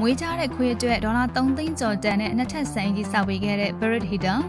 မွေးကြတဲ့ခွေးအတွက်ဒေါ်လာ3သိန်းကျော်တန်တဲ့နှစ်ထပ်ဆိုင်ကြီးစောက်ပေးခဲ့တဲ့ Barrett Hilton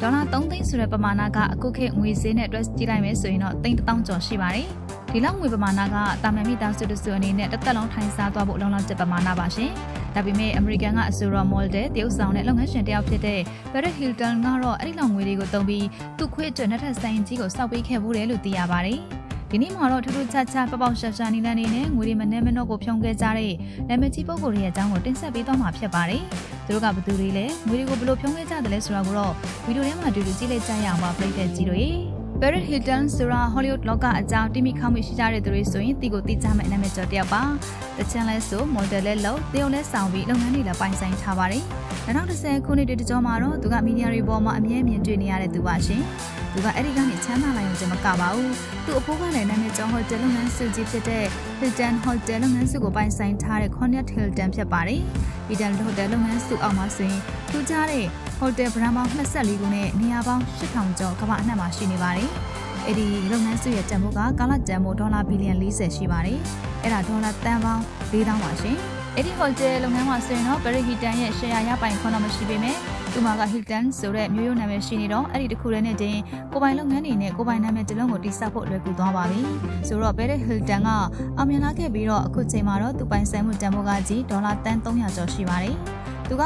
ဒေါ်လာ3သိန်းဆိုတဲ့ပမာဏကအခုခေတ်ငွေဈေးနဲ့တွက်ကြည့်လိုက်မယ်ဆိုရင်တော့သိန်း1000ကျော်ရှိပါတယ်။ဒီလောက်ငွေပမာဏကတာမန်မိသားစုတစုအနေနဲ့တစ်သက်လုံးထိုင်စားသွားဖို့လုံလောက်တဲ့ပမာဏပါရှင်။ဒါပေမဲ့အမေရိကန်ကအဆိုတော် model တရုတ်ဆောင်တဲ့လုပ်ငန်းရှင်တစ်ယောက်ဖြစ်တဲ့ Barrett Hilton ကတော့အဲ့ဒီလောက်ငွေတွေကိုသုံးပြီးသူ့ခွေးအတွက်နှစ်ထပ်ဆိုင်ကြီးကိုစောက်ပေးခဲ့ဘူးတယ်လို့သိရပါတယ်။ ဒီနေ့မှာတော့ထူးထူးခြားခြားပပောက်ရှာရှာနီလန်နေနဲ့ငွေတွေမနှဲမနှော့ကိုဖြုံခဲ့ကြတဲ့နာမည်ကြီးပုဂ္ဂိုလ်တွေရဲ့အကြောင်းကိုတင်ဆက်ပေးသွားမှာဖြစ်ပါတယ်။သူတို့ကဘယ်သူတွေလဲငွေတွေကိုဘယ်လိုဖြုံခဲ့ကြတယ်လဲဆိုတာကိုတော့ဗီဒီယိုထဲမှာတူတူကြည့်လိုက်ကြရအောင်ပါပရိသတ်ကြီးတို့ရေ။ Barrett Hilton ဆိုတာ Hollywood လောကအကြောင်းတိမိခေါမှုရှိကြတဲ့သူတွေဆိုရင်တီကိုသိကြမယ့်နာမည်ကျော်တစ်ယောက်ပါ။တချန်လဲဆို model လဲလို့တရုတ်လဲဆောင်ပြီးလုပ်ငန်းတွေလည်းပိုင်ဆိုင်ထားပါတယ်။2010ခုနှစ်တကြောမှာတော့သူကမီဒီယာတွေပေါ်မှာအမြဲမြင်တွေ့နေရတဲ့သူပါရှင်။သူကအဲ့ဒီကနေချမ်းသာလာရုံကျမကပါဘူး။သူ့အဖိုးကလည်းနာမည်ကျော်ဟိုတယ်လုပ်ငန်းစုကြီးဖြစ်တဲ့ Hilton Hotel လုပ်ငန်းစုကိုပိုင်ဆိုင်ထားတဲ့ Connet Hilton ဖြစ်ပါတယ်။ Hilton Hotel လုပ်ငန်းစုအောက်မှာဆိုရင်ထူးခြားတဲ့ Hotel brand ပေါင်း24ခုနဲ့နေရာပေါင်း8000ကျော်ကမ္ဘာအနှံ့မှာရှိနေပါတယ်။အဲ့ဒီလုပ်ငန်းစုရဲ့တန်ဖိုးကကာလတန်ဖိုးဒေါ်လာဘီလီယံ40ရှိပါတယ်။အဲ့ဒါဒေါ်လာတန်ပေါင်း4000ပါရှင်။အဲ့ဒီ hotel လုပ်ငန်းမှာဆိုရင်တော့ Barry Hilton ရဲ့ share ရပိုင်ခွင့်တော့မရှိပေမဲ့သူမှာက Hilton ဆိုတဲ့မျိုးရိုးနာမည်ရှိနေတော့အဲ့ဒီတစ်ခုတည်းနဲ့တင်ကိုပိုင်လုပ်ငန်းတွေနဲ့ကိုပိုင်နာမည်တစ်လုံးကိုတိစောက်ဖို့လွယ်ကူသွားပါပြီ။ဆိုတော့ Barry Hilton ကအောင်မြင်လာခဲ့ပြီးတော့အခုချိန်မှာတော့သူပိုင်ဆိုင်မှုတန်ဖိုးကကြီးဒေါ်လာတန်300ကျော်ရှိပါတယ်။ သူက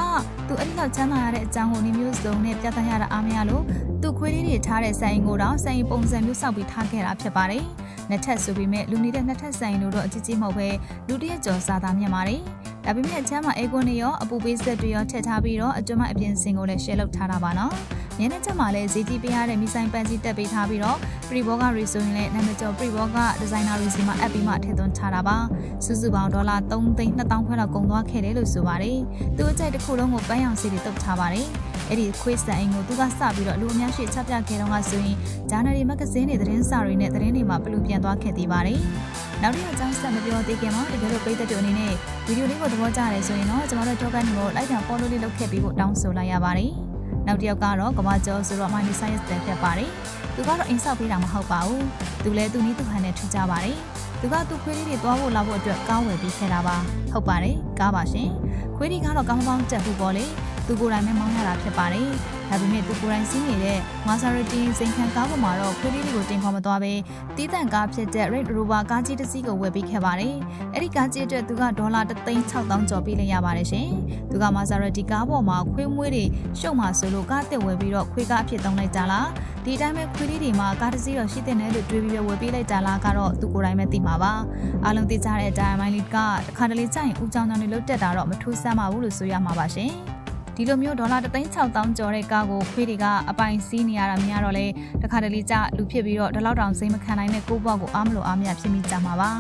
သူအဲ့ဒီလောက်ချမ်းသာရတဲ့အကြောင်းကိုနေမျိုးစုံနဲ့ပြသရတာအားမရလို့သူခွေးလေးတွေထားတဲ့ဆိုင်ကိုတော့ဆိုင်ပုံစံမျိုးစောက်ပြီးထားခဲ့တာဖြစ်ပါတယ်။နှစ်ထပ်ဆိုပေမဲ့လူနေတဲ့နှစ်ထပ်ဆိုင်တို့တော့အကြီးကြီးမဟုတ်ပဲလူတစ်ရက်ကျော်စားသားမြင်ပါတယ်။ဒါပေမဲ့အချမ်းမှာအေကွန်တွေရောအပူပေးဆက်တွေရောထည့်ထားပြီးတော့အတွမအပြင်စင်ကိုလည်း share လုပ်ထားတာပါနော်။ညနေချက်မှာလည်းဈေးကြီးပေးရတဲ့မီဆိုင်ပန်းကြီးတက်ပေးထားပြီးတော့ Pre Boga တွေဆိုရင်လည်းနာမည်ကျော် Pre Boga designer တွေစီမှာအပ်ပြီးမှထည့်သွင်းထားတာပါ။စုစုပေါင်းဒေါ်လာ3သိန်း2000ခွဲလောက်ကုန်သွားခဲ့တယ်လို့ဆိုပါတယ်။သူအကြိုက်တစ်ခုလုံးကိုပန်းရောင်စီတွေတုပ်ထားပါတယ်။အဲ့ဒီခွေးစံအိမ်ကိုသူကစပြီးတော့လူအများရှိချပြခဲ့တော့ကဆိုရင်ဂျာနယ်ရီမဂဇင်းတွေသတင်းစာတွေနဲ့သတင်းတွေမှာပလူပြန်သွားခဲ့သေးပါတယ်။နောက်တစ်ယောက်ကြောင့်ဆက်မပြောသေးခင်မှာတကယ်လို့ပိတ်သက်တို့အနေနဲ့ဗီဒီယိုလေးကိုသဘောကျတယ်ဆိုရင်တော့ကျွန်တော်တို့တော့ကန်ကိုလိုက်တာ follow လေးလုပ်ခဲ့ပြီးဖို့တောင်းဆိုလိုက်ရပါတယ်။ နောက်တစ်ယောက်ကတော့ကမ္ဘာကျော်ဆိုတော့ Miley Cyrus တဲ့ဖြစ်ပါတယ်။သူကတော့အိမ်ဆောက်ပေးတာမဟုတ်ပါဘူး။သူလည်းသူနည်းသူဟန်နဲ့ထူကြပါတယ်။သူကသူခွေးလေးတွေသွားဖို့လာဖို့အတွက်ကားဝယ်ပြီးခဲ့တာပါ။ဟုတ်ပါတယ်။ကားပါရှင်။ခွေးတွေကတော့ကောင်းကောင်းတက်ဖို့ပေါ့လေ။ သူကိုယ်တိုင်ပဲမောင်းရတာဖြစ်ပါတယ်။ဒါပေမဲ့သူကိုယ်တိုင်စီးနေတဲ့ Maserati စိန်ခံကားပေါ်မှာတော့ခွေးလေးတွေကိုတင်ခေါ်မသွားပဲတီးတန့်ကားဖြစ်တဲ့ Red Rover ကားကြီးတစ်စီးကိုဝယ်ပေးခဲ့ပါတယ်။အဲ့ဒီကားကြီးအတွက်သူကဒေါ်လာ3,6000ကျော်ပေးလိုက်ရပါတယ်ရှင်။သူက Maserati ကားပေါ်မှာခွေးမွေးတွေရှုပ်မှဆိုလို့ကားတစ်ဝယ်ပြီးတော့ခွေးကားအဖြစ်သုံးလိုက်ကြလား။ဒီတိုင်းပဲခွေးလေးတွေမှာကားတစ်စီးတော့ရှိတဲ့နဲ့လို့တွေးပြီးပဲဝယ်ပေးလိုက်ကြလားကတော့သူကိုယ်တိုင်ပဲသိမှာပါ။အားလုံးသိကြတဲ့အတိုင်းမိုင်းလီကတခါတလေကြရင်ဦးချောင်းချောင်းတွေလုတ်တက်တာတော့မထူးဆန်းပါဘူးလို့ဆိုရမှာပါရှင်။ ဒီလိုမျိုးဒေါ်လာ3,6000ကျော်တဲ့ကားကိုခွေးတွေကအပိုင်စီးနေရတာများတော့လေတခါတလေကြလူဖြစ်ပြီးတော့ဒီလောက်တောင်စိတ်မခံနိုင်တဲ့ကိုယ့်ဘဝကိုအားမလို့အားမရဖြစ်မိကြမှာပါ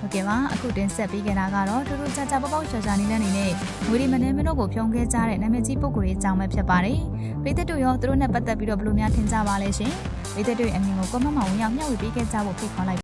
ဟုတ်ကဲ့ပါအခုတင်ဆက်ပေးခဲ့တာကတော့တူတူချာချာပေါပေါရှာရှာနေတဲ့အနေနဲ့ငွေဒီမနေမတော့ကိုဖြုံခဲ့ကြတဲ့နာမည်ကြီးပုဂ္ဂိုလ်ရဲ့အကြောင်းပဲဖြစ်ပါတယ်။ပြည်သက်တို့ရောသူတို့နဲ့ပတ်သက်ပြီးတော့ဘယ်လိုများထင်ကြပါလဲရှင်။ပြည်သက်တို့ရဲ့အမြင်ကိုကွန်မန့်မှာဝင်ရောက်မျှဝေပေးခဲ့ကြဖို့ဖိတ်ခေါ်လိုက်